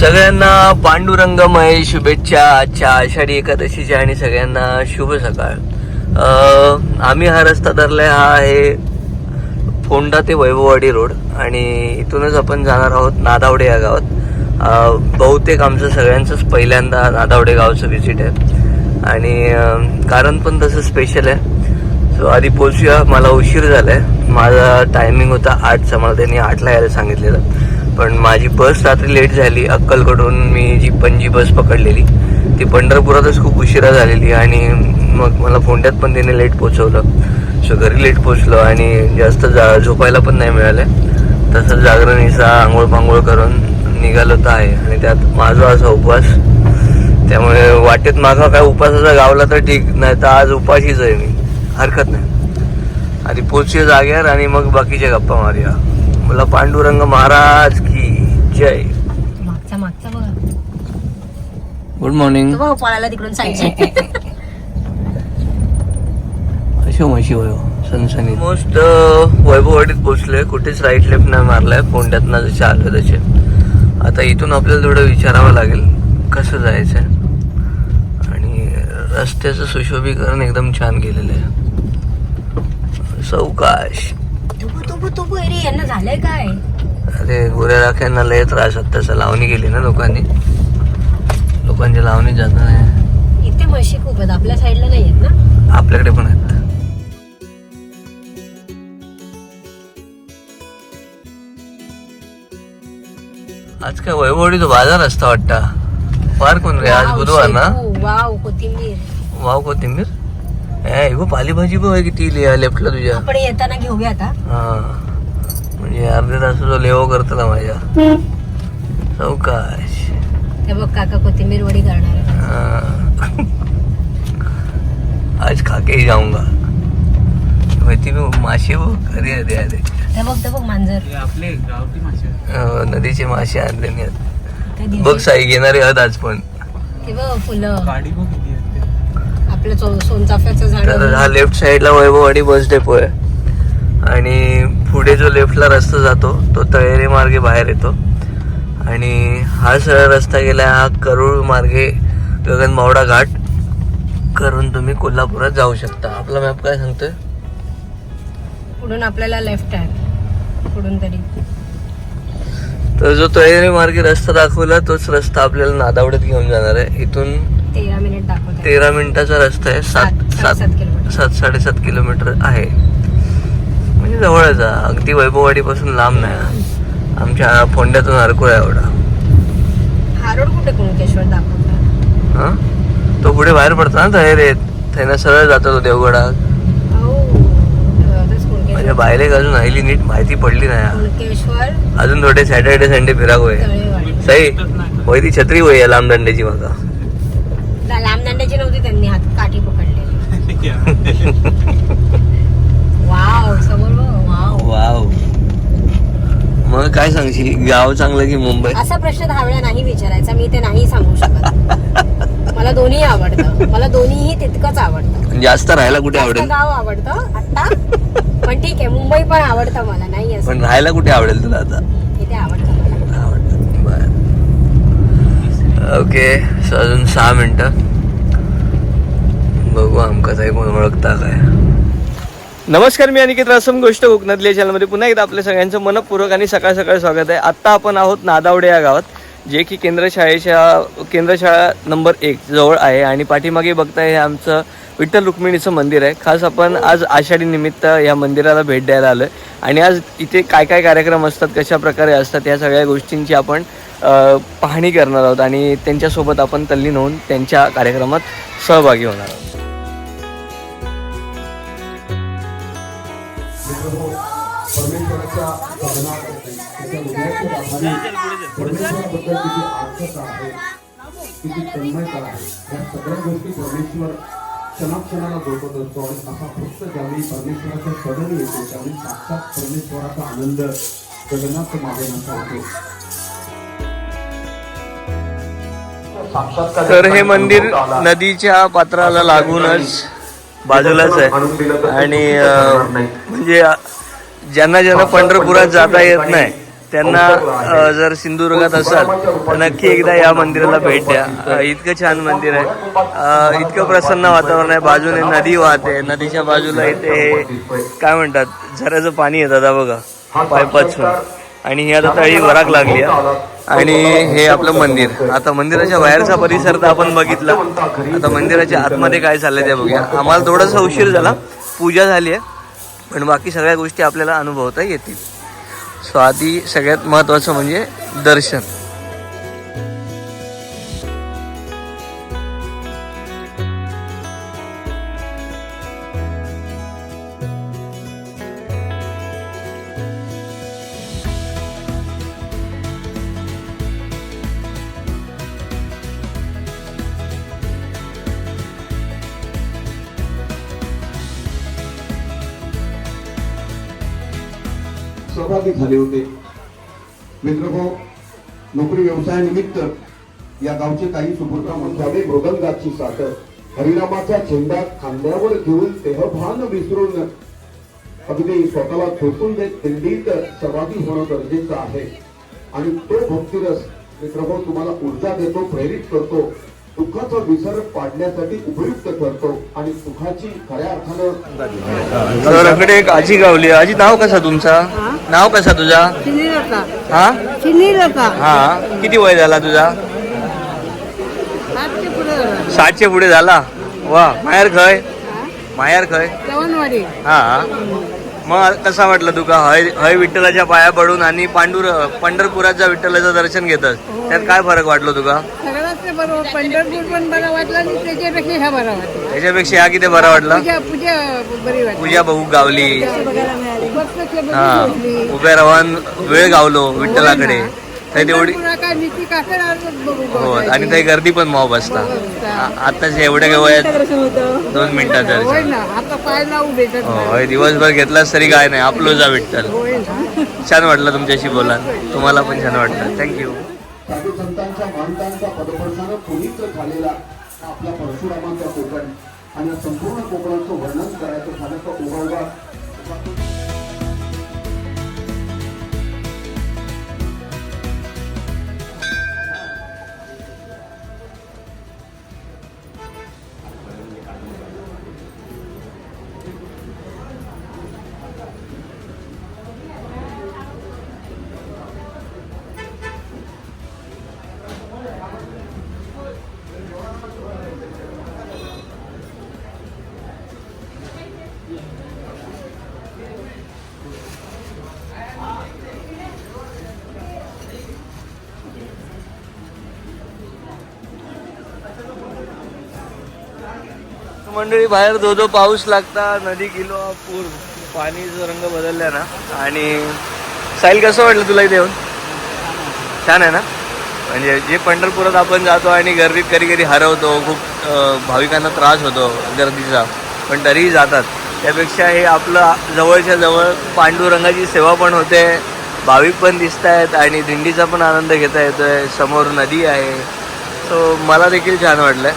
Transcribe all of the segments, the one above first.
सगळ्यांना पांडुरंगमय शुभेच्छा आजच्या आषाढी एकादशीच्या आणि सगळ्यांना शुभ सकाळ. आम्ही हा रस्ता धरलाय हा आहे फोंडा ते वैभववाडी रोड आणि इथूनच आपण जाणार आहोत नादावडे या गावात. बहुतेक आमचं सगळ्यांचंच पहिल्यांदा नादावडे गावचं व्हिजिट आहे. आणि कारण पण तसं स्पेशल आहे. सो आधी पोचूया मला उशीर झालाय. माझा टायमिंग होता आठचा मला त्यांनी आठला यायला सांगितलेलं. पण माझी बस रात्री लेट झाली. अक्कलकडून मी जी पणजी बस पकडलेली ती पंढरपुरातच खूप उशिरा झालेली आणि मग मला फोंड्यात पण त्याने लेट पोचवलं सो घरी लेट पोचलो आणि जास्त जा झोपायला पण नाही मिळालं. तसंच जागरणीचा आंघोळ पांघोळ करून निघालो तर आहे. आणि त्यात माझा असा उपवास त्यामुळे वाटेत माझा काय उपासाचा गावला तर ठीक नाही तर आज उपाशीच आहे मी. हरकत नाही. आधी पोचूया जाग्यावर आणि मग बाकीच्या गप्पा मारूया. मला पांडुरंग महाराज की जय. मागचा मागचा बघा. गुड मॉर्निंग तो पळाला तिकडून अशो म्हशी होय सनसनी मोस्ट वैभववाडीत पोचलोय कुठेच राईट लेफ्ट नाही मारलाय फोंड्यात जसे आलो तसे. आता इथून आपल्याला थोडं विचारावं लागेल कसं जायचंय? आणि रस्त्याचं सुशोभीकरण एकदम छान केलेलं आहे. सावकाश तुबू तुबू अरे यांना झालंय काय? अरे गोऱ्या राख्यांना लय त्रास होत तसं लावणी केली ना लोकांनी. लोकांची लावणी जात नाही. इथे म्हशी खूप आहेत आपल्या साईडला नाही आहेत ना? आपल्याकडे पण आहेत. आज काय वैभवडीचा बाजार असता वाटता. फार कोण रे आज बुधवार ना? वाव कोथिंबीर. वाव कोथिंबीर? ए गो पालेभाजी पण आहे किती लेफ्टला तुझ्या. आपण येताना घेऊया आता. हा. म्हणजे अर्ध्या तासाचा लेव करतो ना माझ्या? चौकाश. हे बघ काका कोथिंबीर वडी करणार आहे. हाँ। आज खाके ही जाऊंगा. माहिती मी मासे बघ अरे अरे अरे हे बघ ते बघ मांजर. आपले गावठी मासे अं, नदीचे मासे आणले नाही आहेत. ते दिसते. बघ साई घेणारे आहेत आज पण. ते बघ फुलं. गाडी बघ. किती आपलं चो- सोनचाफ्याचं झाड तर हा लेफ्ट साइडला वैभववाडी बस डेपो आहे. आणि पुढे जो लेफ्टला रस्ता जातो तो तळेरे मार्गे बाहेर येतो. आणि हा सरळ रस्ता गेला हा करूळ मार्गे गगनबावडा घाट. करून तुम्ही कोल्हापुरात जाऊ शकता. आपला मॅप काय सांगतोय? पुढून आपल्याला लेफ्ट आहे. पुढून तरी. तर जो तळेरे मार्गे रस्ता दाखवला तोच रस्ता आपल्याला नादावड्यात घेऊन जाणार आहे. इथून तेरा मिनिट दाखवते. तेरा मिनिटाचा रस्ता आहे. सात सात- सात साडेसात किलोमीटर. आहे. म्हणजे जवळच आहे अगदी वैभववाडीपासून लांब नाही आमच्या फोंड्यातून हरकुळा एवढा. हा रोड कुठे कुणकेश्वर दाखवतो हा? तो पुढे बाहेर पडतो ना तळेरे त्यानं सरळ जातो तो देवगडा तेच म्हणजे बाहेर अजून राहिली नीट माहिती पडली नाही अजून थोडे सॅटर्डे संडे फिराक होय. सई होय ती छत्री होय या लांब दंड्याची मागा ला- लांब दंड्याची नव्हती त्यांनी हात काठी वाव समोर बघ, वाव वाव मग काय सांगशील? गाव चांगलं की मुंबई? असा प्रश्न दहा वेळा नाही विचारायचा. मी ते नाही सांगू शकत. मला दोन्ही आवडतं. मला दोन्हीही तितकंच आवडतं. जास्त राहायला कुठे जास्त आवडेल? गाव आवडतं आता पण ठीक आहे मुंबई पण आवडतं मला. नाही असं. पण राहायला कुठे आवडेल तुला आता? इथे आवडतं मला. आवडतं. बर. ओके सो अजून सहा मिनिटं. बघू आमका काही कोण ओळखता काय. नमस्कार मी अनिकेत रासम गोष्ट कोकणातल्या चॅनलमध्ये पुन्हा एकदा आपल्या सगळ्यांचं मनपूर्वक आणि सकाळ सकाळ स्वागत आहे. आत्ता आपण आहोत नादावडे या गावात जे की केंद्र शाळेच्या केंद्र शाळा नंबर एक जवळ आहे आणि पाठीमागे बघताय हे आमचं विठ्ठल रुक्मिणीचं मंदिर आहे. खास आपण आज आषाढी निमित्त या मंदिराला भेट द्यायला आलो आणि आज इथे काय काय कार्यक्रम असतात कशा प्रकारे असतात या सगळ्या गोष्टींची आपण पाहणी करणार आहोत. आणि त्यांच्यासोबत आपण तल्लीन होऊन त्यांच्या कार्यक्रमात सहभागी होणार आहोत. परमेश्वराच्या सदनात त्याच्या हृदयाच्या परमेश्वराबद्दल आर्थता आहे तन्मयता आहे या सगळ्या गोष्टी परमेश्वर क्षणाक्षणाला जोडत असतो आणि असा फक्त ज्यावेळी परमेश्वराच्या सदन येतो त्यावेळी साक्षात परमेश्वराचा आनंद मागण्याचा होतो. तर हे मंदिर नदीच्या पात्राला लागूनच बाजूलाच आहे. आणि म्हणजे ज्यांना ज्यांना पंढरपुरात जाता येत नाही त्यांना जर सिंधुदुर्गात असाल तर नक्की एकदा या मंदिराला भेट द्या. इतकं छान मंदिर आहे. इतकं प्रसन्न वातावरण आहे. बाजूने नदी वाहते. नदीच्या बाजूला इथे हे काय म्हणतात? झऱ्याचं पाणी येतं आता बघा. पायपातून आणि ही आता तळी वराक लागली आहे. आणि हे आपलं मंदिर. आता मंदिराच्या बाहेरचा परिसर तर आपण बघितला. आता मंदिराच्या आतमध्ये काय चाललंय ते बघूया. आम्हाला थोडासा उशीर झाला. पूजा झाली आहे. पण बाकी सगळ्या गोष्टी आपल्याला अनुभवता येतील. सो आधी सगळ्यात महत्त्वाचं म्हणजे दर्शन. सहभागी झाले होते. मित्रहो नोकरी व्यवसायानिमित्त या गावचे काही सुपुत्र म्हणतावे मृदंगाची साखर हरिनामाचा झेंडा खांद्यावर घेऊन देहभान विसरून अगदी स्वतःला झोपून देत दिंडीत सहभागी होणं गरजेचं आहे. आणि तो भक्तिरस मित्र तुम्हाला ऊर्जा देतो प्रेरित करतो. दुःखाचा विसर पाडण्यासाठी उपयुक्त ठरतो आणि सुखाची खऱ्या अर्थानं सराकडे एक आजी गावली आजी नाव कसा तुमचा? नाव कसा तुझा? हा? हा. किती वय झाला तुझा? आठशे पुढे झाला. साठच्या पुढे झाला? वा माहेर खय? माहेर खय? हा. मग कसा वाटलं तुका? हय हय विठ्ठलाच्या पाया पडून आणि पांडुर पंढरपुराच्या विठ्ठलाचं दर्शन घेतस त्यात काय फरक वाटलो तुका? बरोबर पंढरपूर पण बरा वाटला आणि त्याच्यापेक्षा ह्या बरा वाटला. त्याच्यापेक्षा ह्या किती बरा वाटला? पूजा पूजा बरी वाटली. पूजा बहू गावली. बघायला मिळाली. बसलं हा. उभ्या राहून वेळ गावलो विठ्ठलाकडे. थंय तेवढी काय नीती काकड आलं बघू हो आणि थंय गर्दी पण मॉब असता. आ- आताच एवढ्या वयात दोन मिनिटात होय दर्शन ना. आता पाय लावू भेटत हो, होय, दिवसभर घेतलास तरी काय नाही. आपलो जा विठ्ठल. होय ना. छान वाटलं तुमच्याशी बोला तुम्हाला पण छान वाटलं. थँक्यू साधू महंतांचा पदपर्शानं पुनीत झालेला आपल्या आपला परशुरामांचा कोकण. आणि संपूर्ण कोकणाचं वर्णन करायचं झालं तर ओघळवा मंडळी बाहेर जो जो पाऊस लागता नदी किलो पूर पाणीचा रंग बदलला ना आणि साईल कसं वाटलं तुला इथे येऊन? छान आहे ना? म्हणजे जे पंढरपुरात आपण जातो आणि गर्दीत कधी कधी हरवतो खूप भाविकांना त्रास होतो गर्दीचा पण तरीही जातात. त्यापेक्षा हे आपलं जवळच्या जवळ पांडुरंगाची सेवा पण होते भाविक पण दिसत आहेत आणि दिंडीचा पण आनंद घेता येतोय. समोर नदी आहे. सो मला देखील छान वाटलंय.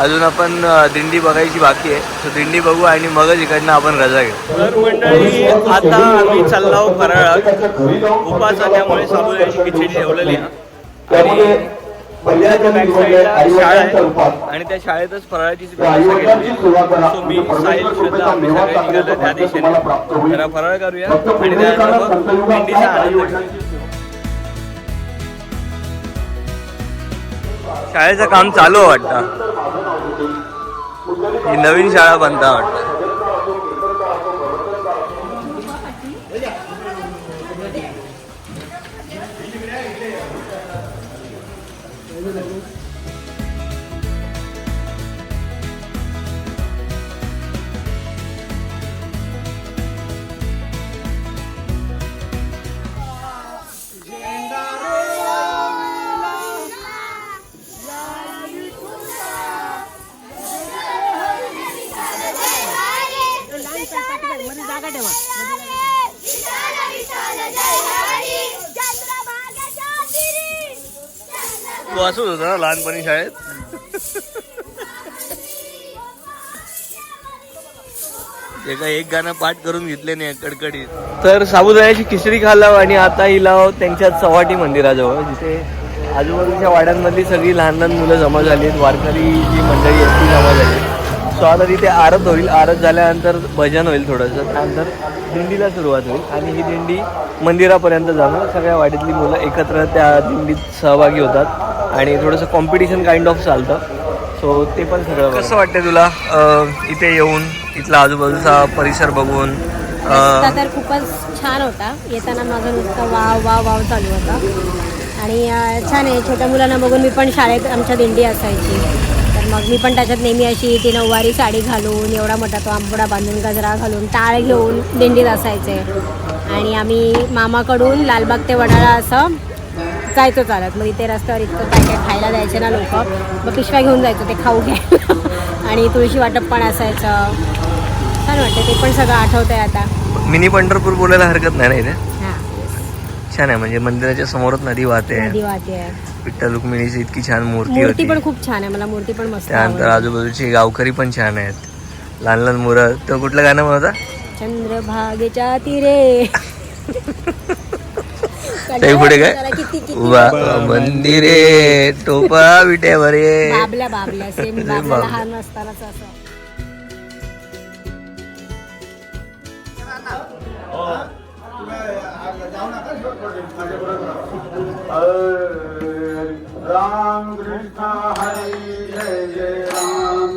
अजून आपण दिंडी बघायची बाकी आहे. सो दिंडी बघू आणि मगच इकडनं आपण रजा घेऊ. तर मंडळी आता आम्ही चाललो फराळात. उपास आल्यामुळे साबुदाण्याची खिचडी ठेवलेली आणि शाळा आहे. आणि त्या शाळेतच फराळाची सो मी साहिल श्रद्धा आम्ही सगळे निघालो त्या दिशेने जरा फराळ करूया आणि त्यानंतर मग दिंडीचा आनंद शाळेचं काम चालू वाटतं. ही नवीन शाळा बनता वाटतं. वाचत होता ना लहानपणी शाळेत. एका एक गाणं पाठ करून घेतले नाही कडकडीत. तर साबुदाण्याची खिचडी खालाव आणि आता लाव त्यांच्या चव्हाटी मंदिराजवळ जिथे आजूबाजूच्या वाड्यांमधली सगळी लहान लहान मुलं जमा झाली आहेत वारकरी जी मंडळी आहेत ती जमा झाली सो आता तिथे आरत होईल. आरत झाल्यानंतर भजन होईल थोडंसं. त्यानंतर दिंडीला सुरुवात होईल आणि ही दिंडी मंदिरापर्यंत जाणं सगळ्या वाडीतली मुलं एकत्र त्या दिंडीत सहभागी होतात. आणि थोडंसं कॉम्पिटिशन काइंड ऑफ चालतं. सो ते पण सगळं कसं वाटतं तुला? इथे येऊन इथला आजूबाजूचा परिसर बघून तर खूपच छान होता. येताना माझं नुसतं वाव वाव वाव चालू होता. आणि छान आहे. छोट्या मुलांना बघून मी पण शाळेत आमच्या दिंडी असायची. तर मग मी पण त्याच्यात नेहमी अशी ती नऊवारी साडी घालून एवढा मोठा तो आंबोडा बांधून गजरा घालून टाळ घेऊन दिंडीत असायचे. आणि आम्ही मामाकडून लालबाग ते वडाळा असं जायचो चालत मग इथे रस्त्यावर इतकं काय काय खायला द्यायचे ना लोक. मग पिशव्या घेऊन जायचो ते खाऊ घ्यायला. आणि तुळशी वाटप पण असायचं. छान वाटतं ते पण सगळं आठवतंय आता. मिनी पंढरपूर बोलायला हरकत नाही ना हां. छान आहे म्हणजे मंदिराच्या समोरच नदी वाहते. विठ्ठल रुक्मिणीची इतकी छान मूर्ती मूर्ती पण खूप छान आहे मला मूर्ती पण मस्त त्यानंतर. आजूबाजूची गावकरी पण छान आहेत. लहान लहान मुलं तो कुठलं गाणं म्हणता चंद्रभागेच्या तीरे. ते पुढे काय? वा मंदिरे टोपा विट्यावर बाबल्या बाबल्या सेम बाबल्या बाबल्या. लहान असतानाच असं. राम कृष्ण हरी जय जय राम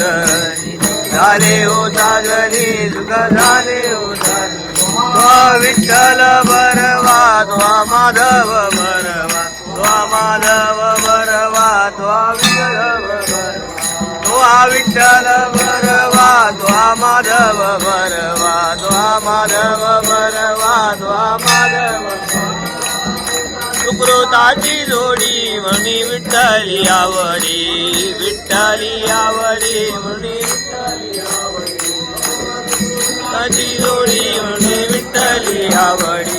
हो झाले हो चालणी सुख झाले हो ओ चालणी विठ्ठल बरवा त्वा माधव बरवा त्वा माधव बरवा त्वा विठ्ठल बरवा विठ्ठल बरवा त्वा माधव बरवा त्वा माधव बरवा त्वा माधव सुकृताची जोडी म्हणी विठ्ठली आवडी विठ्ठली आवडी म्हणी विठ्ठली आवडी जोडी म्हणी विठ्ठली आवडी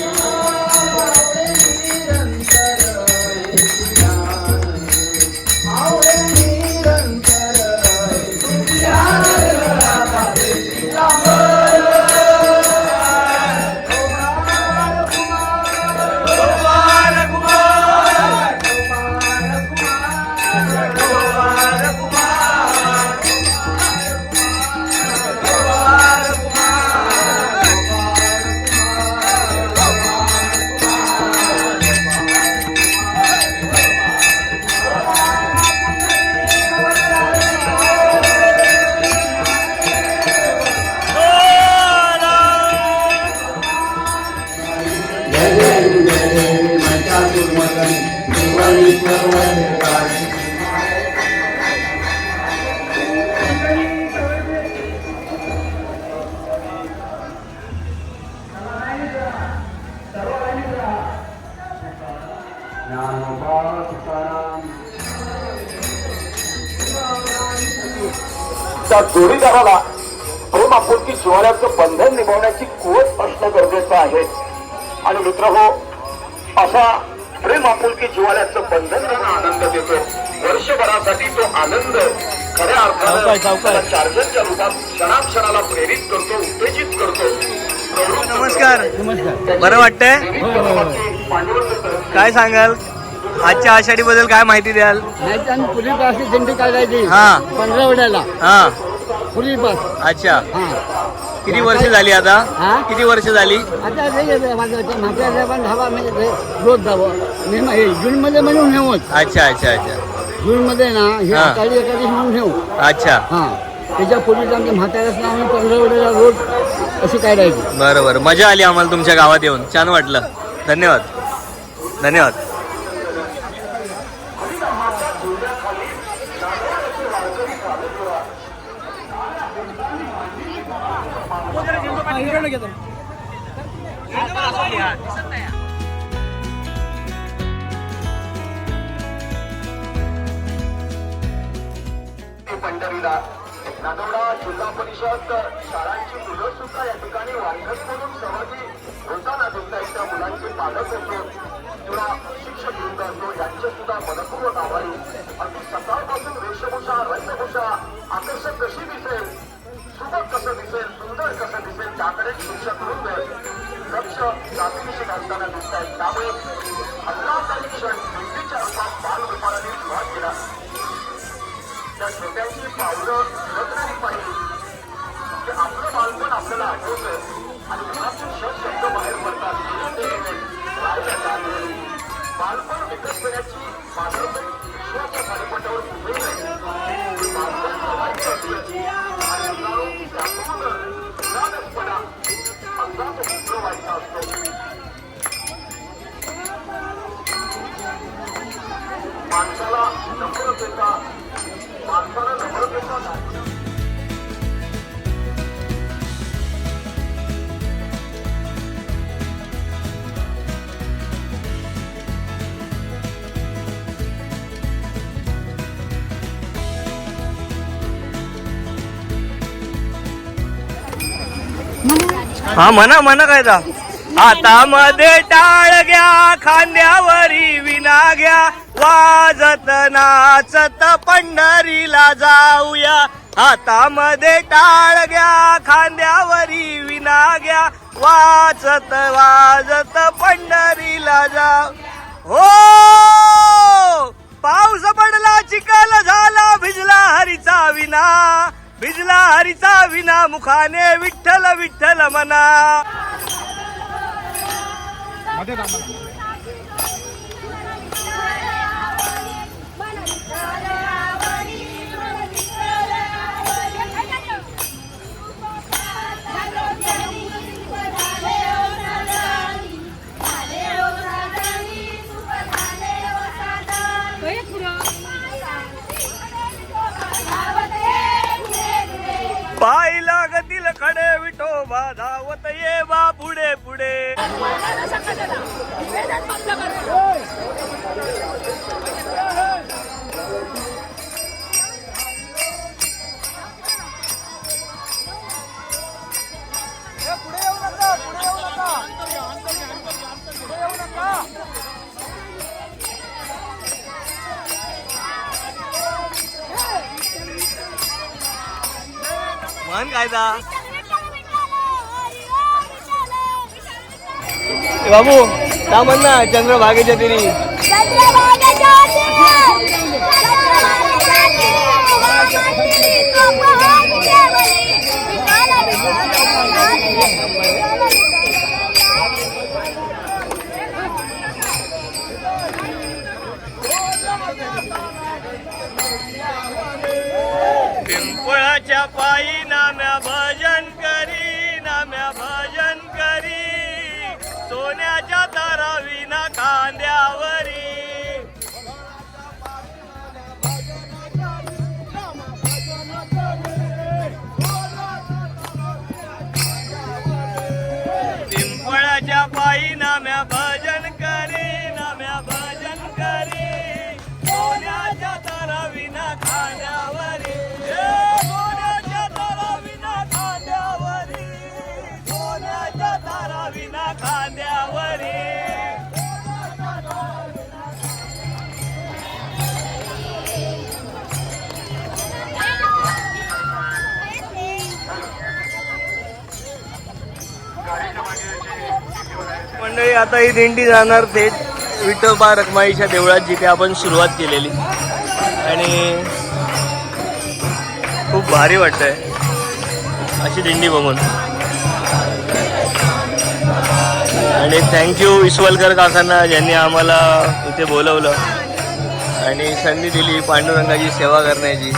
त्या जोडीदाराला प्रेम आपुलकी जिव्हाळ्याचं बंधन निभावण्याची कुवत असणं गरजेचं आहे. आणि मित्र हो असा प्रेम आपुलकी जिव्हाळ्याचं बंधन त्यांना आनंद देतो. वर्षभरासाठी तो आनंद खऱ्या अर्थानं चार्जरच्या रूपात क्षणाक्षणाला प्रेरित करतो उत्तेजित करतो. प्रवृत्त नमस्कार. बरं वाटतंय? काय सांगाल? आजच्या आषाढी बद्दल काय माहिती द्याल? नाही आम्ही पुरी पासची दिंडी काढायची. हा. पंधरावड्याला हा. पुरी पास अच्छा. हा. किती वर्ष झाली आता? हा? किती वर्ष झाली? आता ते येते माझं ते म्हाताऱ्या पण धावा म्हणजे ते रोज धावं मी हे जूनमध्ये म्हणून नेऊच अच्छा अच्छा अच्छा. जूनमध्ये ना हे हा. आषाढी एखादी म्हणून नेऊ. अच्छा. हा. त्याच्या पूर्वीच आमच्या म्हाताऱ्याच नाव आम्ही पंधरावड्याला रोज अशी काय राहायची बरं बरं. मजा आली आम्हाला तुमच्या गावात येऊन. छान वाटलं. धन्यवाद. धन्यवाद. पंढरीला. नांदवडा जिल्हा परिषद शाळांची मुलं सुद्धा या ठिकाणी वारकरी म्हणून सहभागी होताना दिसता त्या मुलांचे पालक असो किंवा शिक्षक वृंद असो यांचे सुद्धा मनपूर्वक आभारी. अगदी सकाळपासून वेशभूषा रंगभूषा आकर्षक कशी दिसेल? सुबक कसं दिसेल? सुंदर कसं दिसेल? त्याकडे लक्ष जातीविषयी घालताना दिसत आहे त्यामुळे हल्लादारी क्षण हिंदीच्या रूपात सुरुवात केला त्या छोट्यांची पावलं फिरत पाहिजे की आपलं बालपण आपल्याला आठवतं आणि हा म्हणा म्हणा काय ता हातामध्ये टाळ घ्या खांद्यावरी विना घ्या. वाजत नाचत पंढरीला जाऊया. हातामध्ये टाळ घ्या खांद्यावरी विना घ्या. वाचत वाजत पंढरीला जाऊ. हो! पाऊस पडला चिखल झाला भिजला हरीचा विना. भिजला हरीचा विना मुखाने विठ्ठल विठ्ठल म्हणा पाय लागतील खडे विठोबा धावत ये बा पुढे पुढे. ए बाबू का म्हण ना चंद्रभागेच्या तिरी. Baba. मंडळी आता ही दिंडी जाणार थेट विठोबा रखमाईच्या देवळात जिथे आपण सुरुवात केलेली. आणि खूप भारी वाटतंय. अशी दिंडी बघून. आणि थँक्यू विश्वलकर काकांना ज्यांनी आम्हाला इथे बोलवलं. आणि संधी दिली पांडुरंगाची सेवा करण्याची.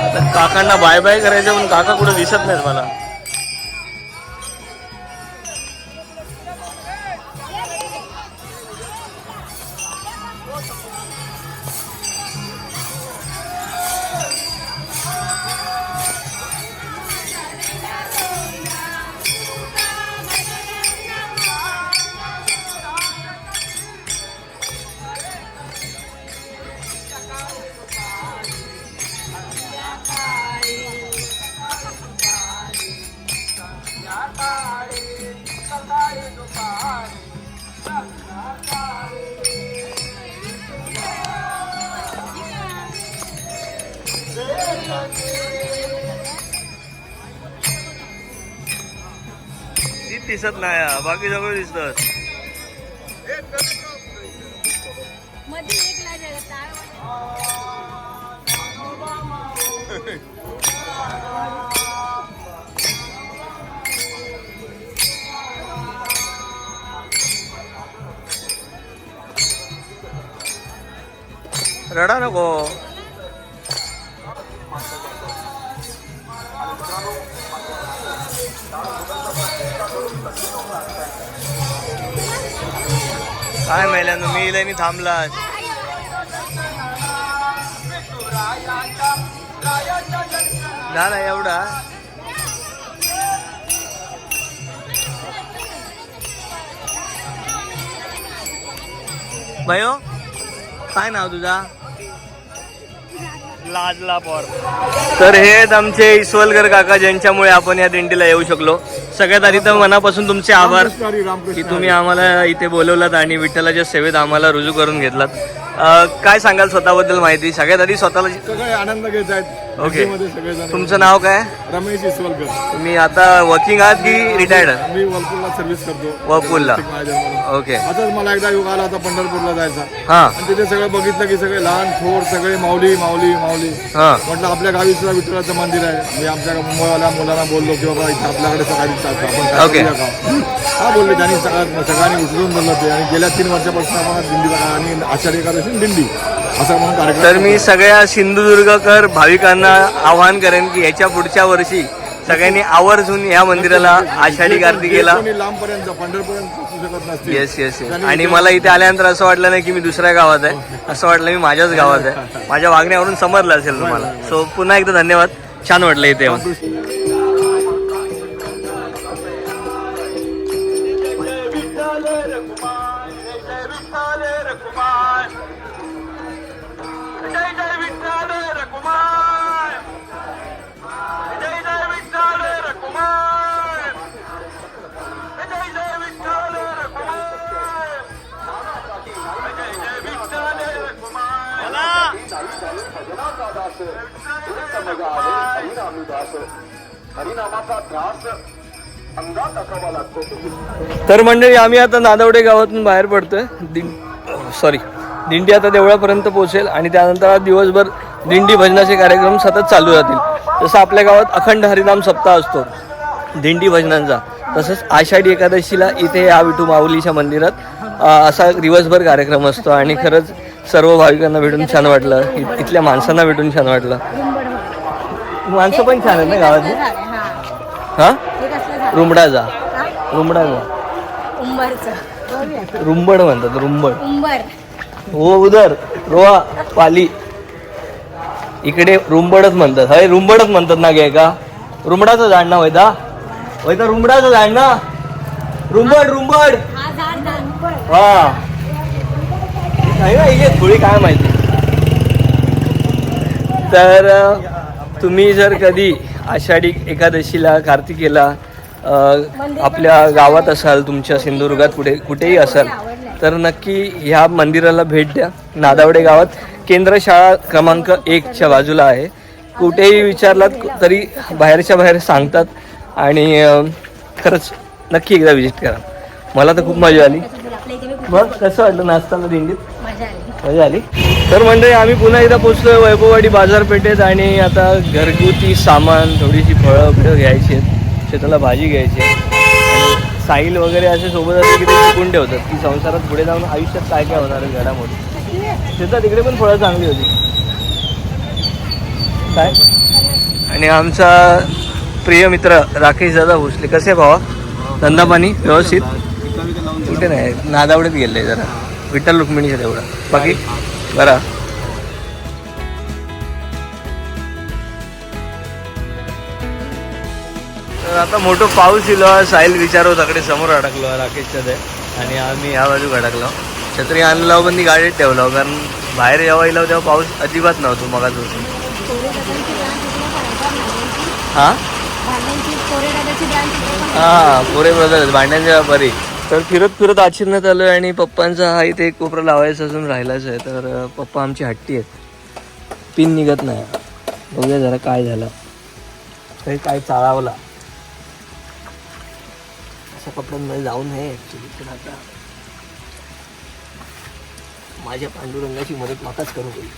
आता काकांना बाय बाय करायचं पण काका कुठं दिसत नाहीत मला. ती दिसत नाही. बाकी सगळं दिसत रडा नको काय महिलांनो मी इलानी थांबलास झाला एवढा. भयो काय नाव तुझा? लाजला पॉर. तर हे आहेत आमचे इसवलकर काका ज्यांच्यामुळे आपण या दिंडीला येऊ शकलो. सगळ्यात आधी तर मनापासून तुमचे आभार की तुम्ही आम्हाला इथे बोलवलात आणि विठ्ठलाच्या सेवेत आम्हाला रुजू करून घेतलात. काय सांगाल स्वतःबद्दल माहिती? सगळ्यात आधी स्वतःला सगळे आनंद घेत आहेत. ओके तुमचं नाव काय? रमेश इसवलकर तुम्ही आता वर्किंग आहात की रिटायर्ड आहात? मी वलपूरला सर्व्हिस करतो. महाजनमध्ये. ओके आताच मला एकदा योग आला होता पंढरपूरला जायचा. हा. आणि तिथे सगळं बघितलं की सगळे लहान थोर सगळे माऊली माऊली माऊली. हा. म्हटलं आपल्या गावी सुद्धा विठ्ठलाचं मंदिर आहे. मी आमच्या मुंबईवाल्या मुलांना बोललो की बाबा इथे आपल्याकडे सकाळी चालतो ओके. हा बोलले त्यांनी सगळ्यात सगळ्यांनी उचलून धरलं ते. आणि गेल्या तीन वर्षापासून आपण दिंडी आणि आषाढी एकादशी दिंडी. असा म्हणून कार्यक्रम तर मी. सगळ्या सिंधुदुर्गकर भाविकांना आवाहन करेन की याच्या पुढच्या वर्षी सगळ्यांनी आवर्जून या मंदिराला आषाढी कार्तिकेला लांबपर्यंत पंढरपर्यंत नसते येस येस येस आणि मला इथे आल्यानंतर असं वाटलं नाही की मी दुसऱ्या गावात आहे. असं वाटलं मी माझ्याच गावात आहे. माझ्या वागण्यावरून समजलं असेल तुम्हाला. सो पुन्हा एकदा धन्यवाद. छान वाटलं इथे येऊन. हरिनामाचा ध्यास अंगात असावा लागतो तर मंडळी आम्ही आता नादवडे गावातून बाहेर पडतोय. दिं सॉरी दिंडी आता देवळापर्यंत पोहोचेल आणि त्यानंतर आज दिवसभर दिंडी भजनाचे कार्यक्रम सतत चालू राहतील. जसं आपल्या गावात अखंड हरिनाम सप्ताह असतो. दिंडी भजनांचा. तसंच आषाढी एकादशीला इथे या विठू माऊलीच्या मंदिरात असा दिवसभर कार्यक्रम असतो. आणि खरंच सर्व भाविकांना भेटून छान वाटलं. इथल्या माणसांना भेटून छान वाटलं. माणसं पण छान आहेत ना गावातली? हा. रुमडाचा? रुमडाचा रुंबड म्हणतात रुंबड. हो उदर रोहा पाली. इकडे रुंबडच म्हणतात. हय रुंबडच म्हणतात ना गे का? रुंबडाचं झाड ना वैदा? वैदा रुंबडाचं झाड ना? रुंबड रुंबड. हा हा. आहे ना इथे थोडी काय माहिती. तर अ, तुम्ही जर कधी आषाढी एकादशीला कार्तिकेला आपल्या गावात असाल तुमच्या सिंधुदुर्गात कुठे कुठेही असाल तर नक्की ह्या मंदिराला भेट द्या. नादावडे गावात केंद्र शाळा क्रमांक एकच्या बाजूला आहे. कुठेही विचारलात तरी बाहेरच्या बाहेर सांगतात. आणि खरंच नक्की एकदा व्हिजिट करा. मला तर खूप मजा आली. मग कसं वाटलं नाचताना दिंडीत? मजा आली. तर मंडळी आम्ही पुन्हा एकदा पोचलोय वैभववाडी बाजारपेठेत आणि आता घरगुती सामान थोडीशी फळं बिळं घ्यायची आहेत. शेताला भाजी घ्यायची आहे. साईल वगैरे असे सोबत असले की ते शिकून ठेवतात. की संसारात पुढे जाऊन आयुष्यात काय काय होणार आहे घडामोडी. शेतात इकडे पण फळं चांगली होती. काय? आणि आमचा प्रिय मित्र राकेश दादा भोसले. कसे भावा? धंदा पाणी? व्यवस्थित? कुठे नाही? नादावडीत गेले जरा. विठ्ठल रुक्मिणीच्या तेवढा बाकी? बरा. तर आता मोठं पाऊस इलो साहिल विचारो तकडे समोर अडकलो राकेशच्या ते. आणि आम्ही या बाजूक अडकलो. छत्री आणला पण ती गाडीत ठेवला. कारण बाहेर जेव्हा येलो तेव्हा पाऊस अजिबात नव्हतो मगापासून हा? हा पुरे ब्रदर्स भांड्यांच्या व्यापारी तर फिरत फिरत आचिरण्यात आहे आणि पप्पांचा हा इथे एक कोपरा लावायचा अजून राहिलाच आहे. तर पप्पा आमची हट्टी आहेत. पिन निघत नाही. बघूया जरा काय झालं. काही काय चाळावला. अशा कपड्यांमध्ये जाऊ नये ॲक्च्युली पण आता माझ्या पांडुरंगाची मदत माकाच करू होईल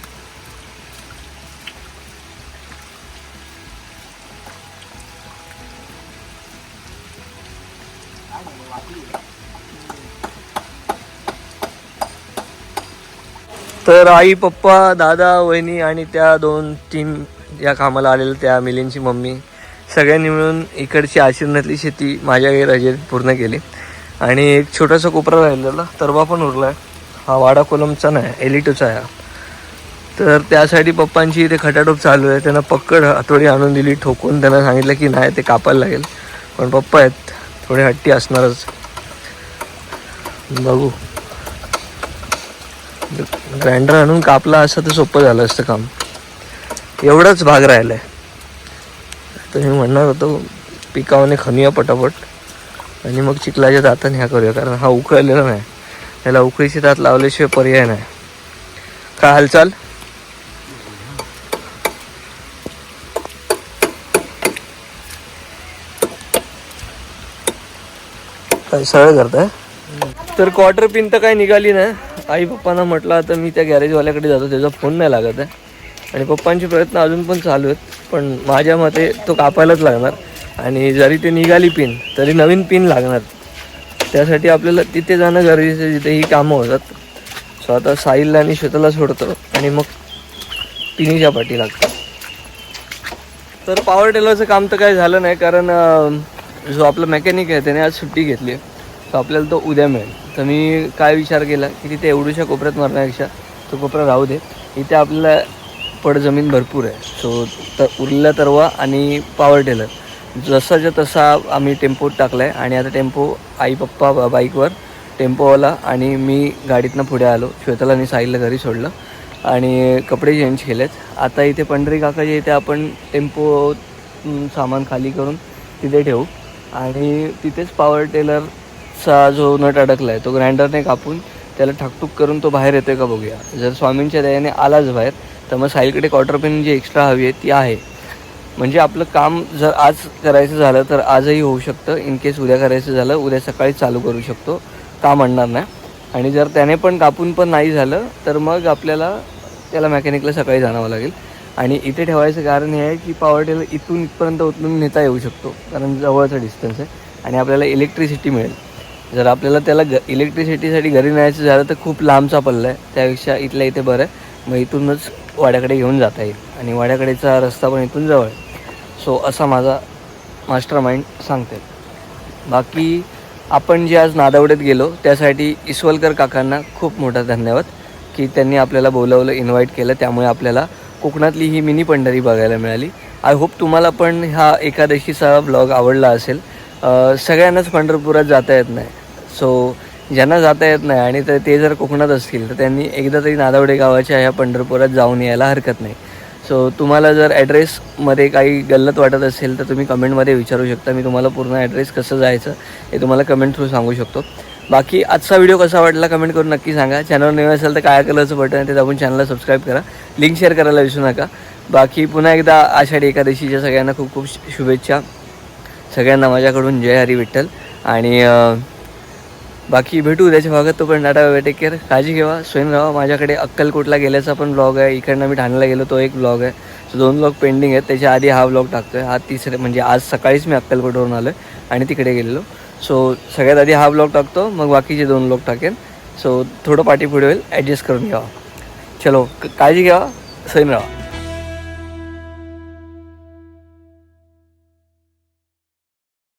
तर आई पप्पा दादा वहिनी आणि त्या दोन तीन या कामाला आलेल्या त्या मिलींची मम्मी सगळ्यांनी मिळून इकडची आश्रमातली शेती माझ्या घरी रजेत पूर्ण केली. आणि एक छोटासा कोपरा राहिलेला तरवा पण उरला आहे हा वाडा कोलमचा नाही एलिटोचा आहे हा. तर त्यासाठी पप्पांची इथे खटाटोप चालू आहे. त्यांना पक्कड हातोडी आणून दिली ठोकून त्यांना सांगितलं की नाही ते कापायला लागेल. पण पप्पा आहेत थोडे हट्टी असणारच. बघू. ग्राइंडर आणून कापला असं तर सोपं झालं असतं काम. एवढाच भाग राहिलाय. तर मी म्हणणार होतो पिकावाने खणूया पटापट. आणि मग चिखलाच्या दाताने ह्या करूया कारण हा उकळलेला नाही. त्याला उकळीचे दात लावल्याशिवाय पर्याय नाही. काय हालचाल? काय सरळ करताय? तर क्वार्टर पिन तर काही निघाली नाही आई पप्पांना म्हटलं आता मी त्या गॅरेजवाल्याकडे जातो त्याचा फोन नाही लागत आहे. आणि पप्पांचे प्रयत्न अजून पण चालू आहेत पण माझ्या मते तो कापायलाच लागणार. आणि जरी ते निघाली पिन तरी नवीन पिन लागणार. त्यासाठी आपल्याला तिथे जाणं गरजेचं आहे जिथे ही कामं होतात. सो आता साहिलला आणि श्वेताला सोडतो आणि मग पिनीच्या पाठी लागतात तर पॉवर टेलरचं काम तर काही झालं नाही कारण जो आपला मेकॅनिक आहे त्याने आज सुट्टी घेतली आहे. तर आपल्याला तो उद्या मिळेल. तर मी काय विचार केला की तिथे एवढ्याशा कोपऱ्यात मारण्यापेक्षा तो कोपरा राहू दे. इथे आपल्याला पडजमीन भरपूर आहे. सो तर उरलेला तरवा आणि पावर टेलर जसाच्या तसा आम्ही टेम्पोत टाकला आहे आणि आता टेम्पो आई पप्पा बाईकवर टेम्पोवाला आणि मी गाडीतनं पुढे आलो. श्वेताला आणि साईला घरी सोडलं आणि कपडे चेंज केलेत. आता इथे पंढरी काकाच्या इथे आपण टेम्पो सामान खाली करून तिथे ठेवू. आणि तिथेच पावर टेलर चा जो नट अडकला आहे तो ग्राइंडरने कापून त्याला ठाकटूक करून तो बाहेर येतोय का बघूया. जर स्वामींच्या दयाने आलाच बाहेर तर मग साईलकडे क्वार्टर पेन जी एक्स्ट्रा हवी आहे ती आहे. म्हणजे आपलं काम जर आज करायचं झालं तर आजही होऊ शकतं. इन केस उद्या करायचं झालं उद्या सकाळी चालू करू शकतो. काम आणणार नाही. आणि जर त्याने पण कापून पण नाही झालं तर मग आपल्याला त्याला मेकॅनिकला सकाळी जाणावं लागेल. आणि इथे ठेवायचं कारण हे आहे की पॉवर टेलर इथून इथपर्यंत उचलून नेता येऊ शकतो. कारण जवळचा डिस्टन्स आहे. आणि आपल्याला इलेक्ट्रिसिटी मिळेल. जर आपल्याला त्याला ग इलेक्ट्रिसिटीसाठी घरी न्यायचं झालं तर खूप लांबचा पल्ला आहे त्यापेक्षा इथल्या इथे बरं आहे. मग इथूनच वाड्याकडे घेऊन जाता येईल. आणि वाड्याकडेचा रस्ता पण इथून जवळ आहे. सो असा माझा मास्टर माइंड सांगते बाकी आपण जे आज नादावड्यात गेलो त्यासाठी इसवलकर काकांना खूप मोठा धन्यवाद की त्यांनी आपल्याला बोलावलं इन्व्हाइट केलं. त्यामुळे आपल्याला कोकणातली ही मिनी पंढरी बघायला मिळाली. आय होप तुम्हाला पण हा एकादशीचा ब्लॉग आवडला असेल. सगळ्यांनाच पंढरपुरात जाता येत नाही. सो ज्यांना जाता येत नाही आणि तर ते जर कोकणात असतील तर त्यांनी एकदा तरी नादावडे गावाच्या ह्या पंढरपुरात जाऊन यायला हरकत नाही. सो तुम्हाला जर ॲड्रेसमध्ये काही गल्लत वाटत असेल तर तुम्ही कमेंटमध्ये विचारू शकता. मी तुम्हाला पूर्ण ॲड्रेस कसं जायचं हे तुम्हाला कमेंट थ्रू सांगू शकतो. बाकी आजचा व्हिडिओ कसा वाटला कमेंट करून नक्की सांगा. चॅनल नवीन असेल तर काय कलरचं बटन आहे ते दाबून चॅनलला सबस्क्राईब करा. लिंक शेअर करायला विसरू नका. बाकी पुन्हा एकदा आषाढी एकादशीच्या सगळ्यांना खूप खूप शुभेच्छा. सगळ्यांना माझ्याकडून जय हरी विठ्ठल. आणि बाकी भेटू उद्याच्या भागात तो पण टाटा टेक केअर काळजी घेवा. स्वयं राहा. माझ्याकडे अक्कलकोटला गेल्याचा पण ब्लॉग आहे. इकडनं मी ठाण्याला गेलो तो एक ब्लॉग आहे. सो दोन ब्लॉग पेंडिंग आहेत. त्याच्या आधी हा ब्लॉग टाकतो आहे हा तिसरे म्हणजे आज सकाळीच मी अक्कलकोटवरून आलो आहे आणि तिकडे गेलेलो. सो सगळ्यात आधी हा ब्लॉग टाकतो. मग बाकीचे दोन ब्लॉग टाकेन. सो थोडं पाठीपुढे होईल. ॲडजस्ट करून घ्यावा. चलो क- काळजी घ्यावा. स्वयं राहा.